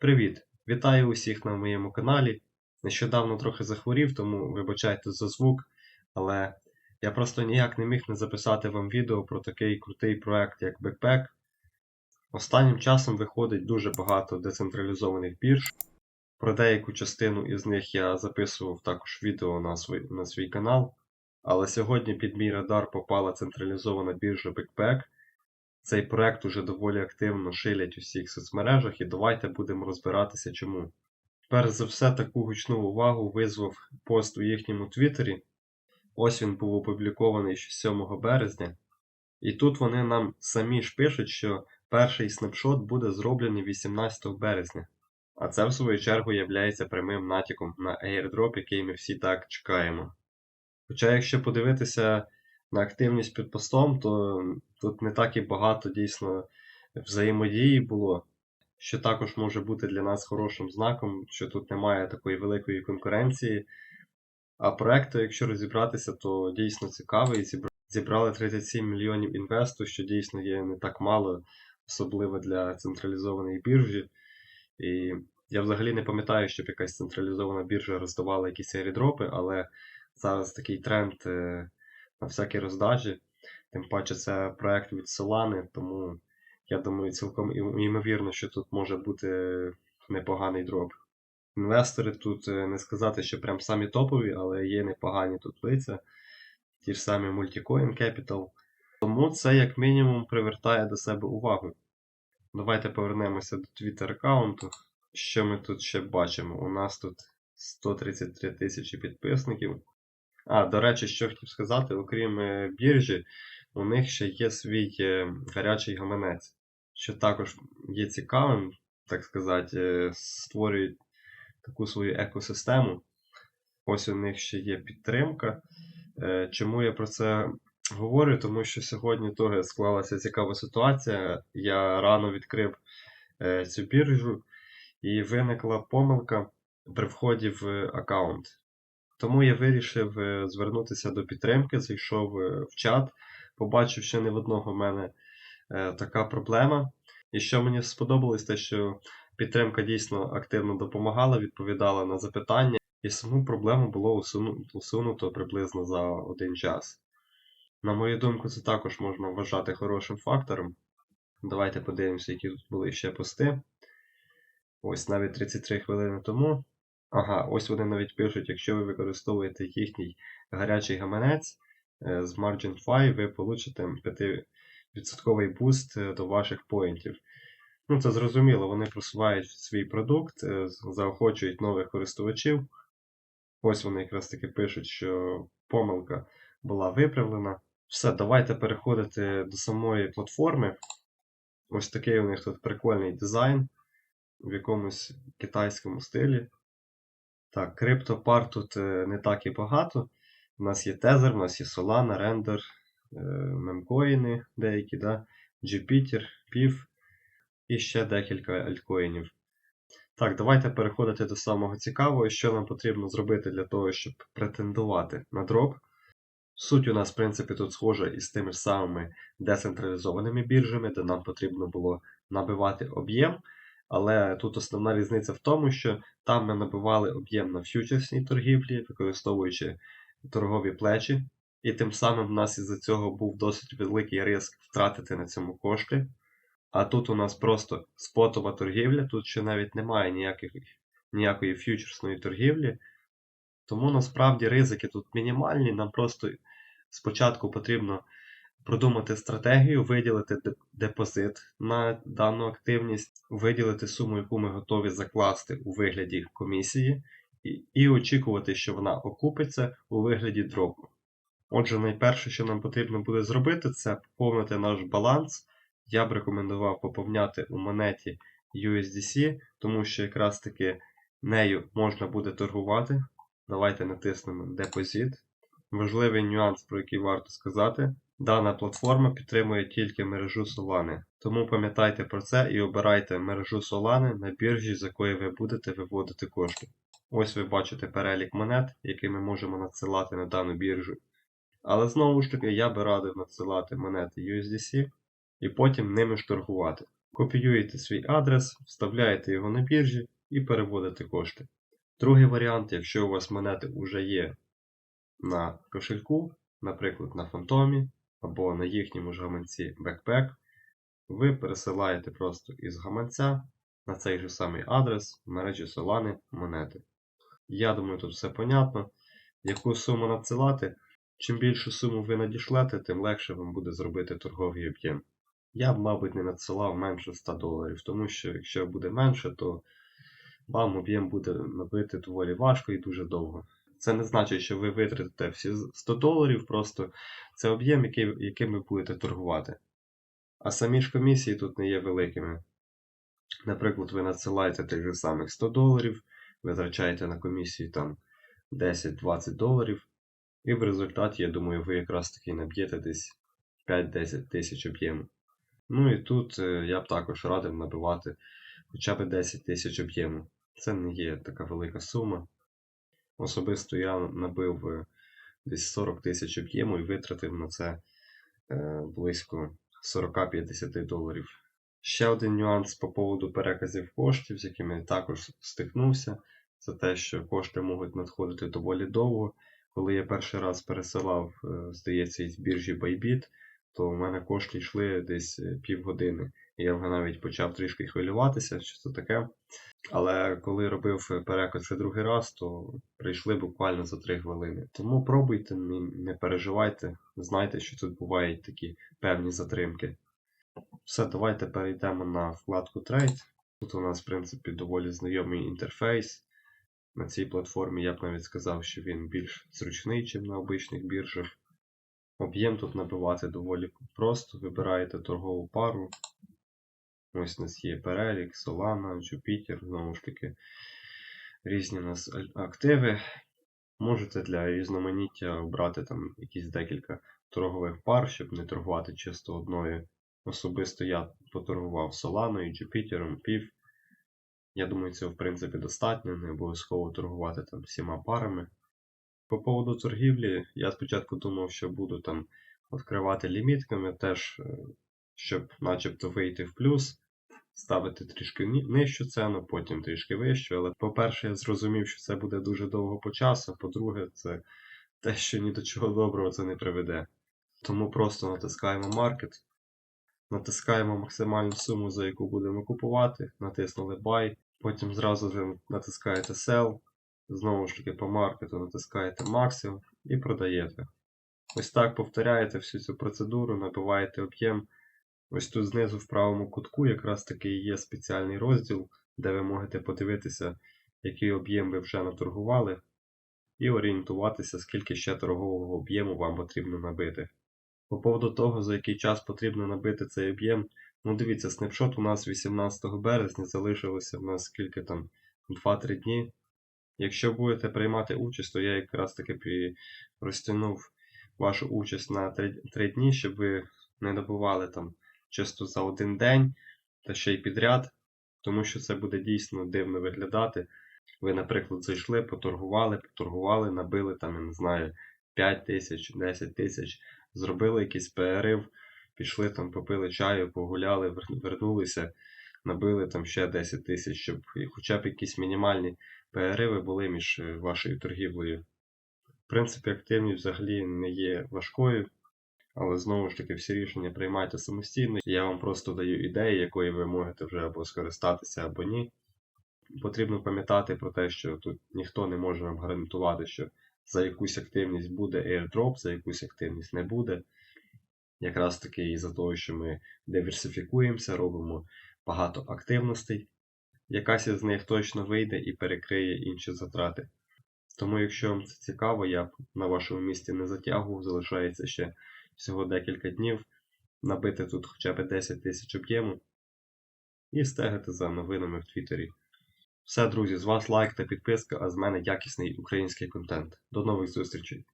Привіт! Вітаю усіх на моєму каналі. Нещодавно трохи захворів, тому вибачайте за звук, але я просто ніяк не міг не записати вам відео про такий крутий проект, як Backpack. Останнім часом виходить дуже багато децентралізованих бірж. Про деяку частину із них я записував також відео на свій, на свій канал. Але сьогодні під мій радар попала централізована біржа Backpack. Цей проект уже доволі активно шилять у всіх соцмережах, і давайте будемо розбиратися чому. Перш за все, таку гучну увагу визвав пост у їхньому твіттері. Ось він був опублікований ще 7 березня. І тут вони нам самі ж пишуть, що перший снапшот буде зроблений 18 березня. А це, в свою чергу, є прямим натяком на airdrop, який ми всі так чекаємо. Хоча, якщо подивитися на активність під постом, то тут не так і багато дійсно взаємодії було, що також може бути для нас хорошим знаком, що тут немає такої великої конкуренції. А проект, якщо розібратися, то дійсно цікавий. Зібрали 37 мільйонів інвесту, що дійсно є не так мало, особливо для централізованої біржі. І я взагалі не пам'ятаю, щоб якась централізована біржа роздавала якісь airdropи, але зараз такий тренд на всякі роздажі. Тим паче це проект від Solana, тому я думаю, цілком ймовірно, що тут може бути непоганий дроп. Інвестори тут не сказати, що прям самі топові, але є непогані тут лиця. Ті ж самі Multicoin Capital. Тому це, як мінімум, привертає до себе увагу. Давайте повернемося до Twitter аккаунту. Що ми тут ще бачимо? У нас тут 133 тисячі підписників. А, до речі, що хотів сказати, окрім е, біржі, у них ще є свій е, гарячий гаманець, що також є цікавим, так сказати, е, створюють таку свою екосистему. Ось у них ще є підтримка. Чому я про це говорю? Тому що сьогодні теж склалася цікава ситуація. Я рано відкрив цю біржу, і виникла помилка при вході в аккаунт. Тому я вирішив е, звернутися до підтримки, зайшов е, в чат, побачив, що не в одного в мене е, така проблема. І що мені сподобалось, те, що підтримка дійсно активно допомагала, відповідала на запитання, і саму проблему було усунуто приблизно за один час. На мою думку, це також можна вважати хорошим фактором. Давайте подивимося, які тут були ще пости. Ось навіть 33 хвилини тому. Ага, ось вони навіть пишуть, якщо ви використовуєте їхній гарячий гаманець е, з Margin 5, ви получите 5% буст е, до ваших поінтів. Ну, це зрозуміло, вони просувають свій продукт, е, заохочують нових користувачів. Ось вони якраз таки пишуть, що помилка була виправлена. Все, давайте переходити до самої платформи. Ось такий у них тут прикольний дизайн в якомусь китайському стилі. Так, криптопар тут е, не так і багато. У нас є Tether, у нас є Solana, Render, е, мемкоїни деякі, да? Jupiter, PIV і ще декілька альткоїнів. Так, давайте переходити до самого цікавого, що нам потрібно зробити для того, щоб претендувати на дроп. Суть у нас, в принципі, тут схожа із тими самими децентралізованими біржами, де нам потрібно було набивати об'єм. Але тут основна різниця в тому, що там ми набивали об'єм на фьючерсній торгівлі, використовуючи торгові плечі, і тим самим в нас із-за цього був досить великий риск втратити на цьому кошти. А тут у нас просто спотова торгівля, тут ще навіть немає ніяких, ніякої фьючерсної торгівлі. Тому насправді ризики тут мінімальні. Нам просто спочатку потрібно продумати стратегію, виділити депозит на дану активність, виділити суму, яку ми готові закласти у вигляді комісії, і, і очікувати, що вона окупиться у вигляді дропу. Отже, найперше, що нам потрібно буде зробити, це поповнити наш баланс. Я б рекомендував поповняти у монеті USDC, тому що якраз таки нею можна буде торгувати. Давайте натиснемо депозит. Важливий нюанс, про який варто сказати. Дана платформа підтримує тільки мережу Solana, тому пам'ятайте про це і обирайте мережу Solana на біржі, з якої ви будете виводити кошти. Ось ви бачите перелік монет, які ми можемо надсилати на дану біржу. Але знову ж таки, я би радив надсилати монети USDC і потім ними ж торгувати. Копіюєте свій адрес, вставляєте його на біржі і переводите кошти. Другий варіант, якщо у вас монети вже є на кошельку, наприклад, на фантомі або на їхньому ж гаманці Backpack, ви пересилаєте просто із гаманця на цей же самий адрес в мережі Solana монети. Я думаю, тут все понятно. Яку суму надсилати? Чим більшу суму ви надішлете, тим легше вам буде зробити торговий об'єм. Я б, мабуть, не надсилав менше 100 доларів, тому що якщо буде менше, то вам об'єм буде набити доволі важко і дуже довго. Це не значить, що ви витратите всі 100 доларів, просто це об'єм, який, яким ви будете торгувати. А самі ж комісії тут не є великими. Наприклад, ви надсилаєте тих же самих 100 доларів, витрачаєте на комісії там 10-20 доларів, і в результаті, я думаю, ви якраз таки наб'єте десь 5-10 тисяч об'єму. Ну і тут е, я б також радив набивати хоча б 10 тисяч об'єму. Це не є така велика сума. Особисто я набив е, десь 40 тисяч об'єму і витратив на це е, близько 40-50 доларів. Ще один нюанс по поводу переказів коштів, з якими я також стикнувся, це те, що кошти можуть надходити доволі довго. Коли я перший раз пересилав, е, здається, із біржі Bybit, то у мене кошти йшли десь е, півгодини. І я вже навіть почав трішки хвилюватися, що це таке. Але коли робив е, переказ ще другий раз, то прийшли буквально за 3 хвилини. Тому пробуйте, не переживайте, знайте, що тут бувають такі певні затримки. Все, давайте перейдемо на вкладку Trade. Тут у нас, в принципі, доволі знайомий інтерфейс. На цій платформі я б навіть сказав, що він більш зручний, ніж на обичних біржах. Об'єм тут набивати доволі просто. Вибираєте торгову пару. Ось у нас є перелік, Solana, Jupiter, знову ж таки, різні у нас активи. Можете для різноманіття обрати там якісь декілька торгових пар, щоб не торгувати чисто одною. Особисто я поторгував Solana, Jupiter, PIV. Я думаю, цього в принципі достатньо, не обов'язково торгувати там всіма парами. По поводу торгівлі, я спочатку думав, що буду там відкривати лімітками, теж, е, щоб начебто вийти в плюс, ставити трішки нижчу ціну, потім трішки вищу. Але, по-перше, я зрозумів, що це буде дуже довго по часу. По-друге, це те, що ні до чого доброго це не приведе. Тому просто натискаємо Market, натискаємо максимальну суму, за яку будемо купувати, натиснули Buy, потім зразу натискаєте Sell. Знову ж таки, по маркету натискаєте максимум і продаєте. Ось так повторяєте всю цю процедуру, набиваєте об'єм. Ось тут знизу в правому кутку якраз таки є спеціальний розділ, де ви можете подивитися, який об'єм ви вже наторгували, і орієнтуватися, скільки ще торгового об'єму вам потрібно набити. По поводу того, за який час потрібно набити цей об'єм, ну дивіться, снапшот у нас 18 березня залишилося в нас скільки там 2-3 дні. Якщо будете приймати участь, то я якраз таки розтягнув вашу участь на 3, 3 дні, щоб ви не добували там чисто за один день та ще й підряд, тому що це буде дійсно дивно виглядати. Ви, наприклад, зайшли, поторгували, поторгували, набили там, я не знаю, 5 тисяч, 10 тисяч, зробили якийсь перерив, пішли там, попили чаю, погуляли, вернулися, набили там ще 10 тисяч, щоб хоча б якісь мінімальні перериви були між е, вашою торгівлею. В принципі, активність взагалі не є важкою, але знову ж таки всі рішення приймайте самостійно. Я вам просто даю ідеї, якої ви можете вже або скористатися, або ні. Потрібно пам'ятати про те, що тут ніхто не може вам гарантувати, що за якусь активність буде airdrop, за якусь активність не буде. Якраз таки із-за того, що ми диверсифікуємося, робимо багато активностей якась із них точно вийде і перекриє інші затрати. Тому, якщо вам це цікаво, я б на вашому місці не затягував, залишається ще всього декілька днів, набити тут хоча б 10 тисяч об'єму і стегати за новинами в Твіттері. Все, друзі, з вас лайк та підписка, а з мене якісний український контент. До нових зустрічей!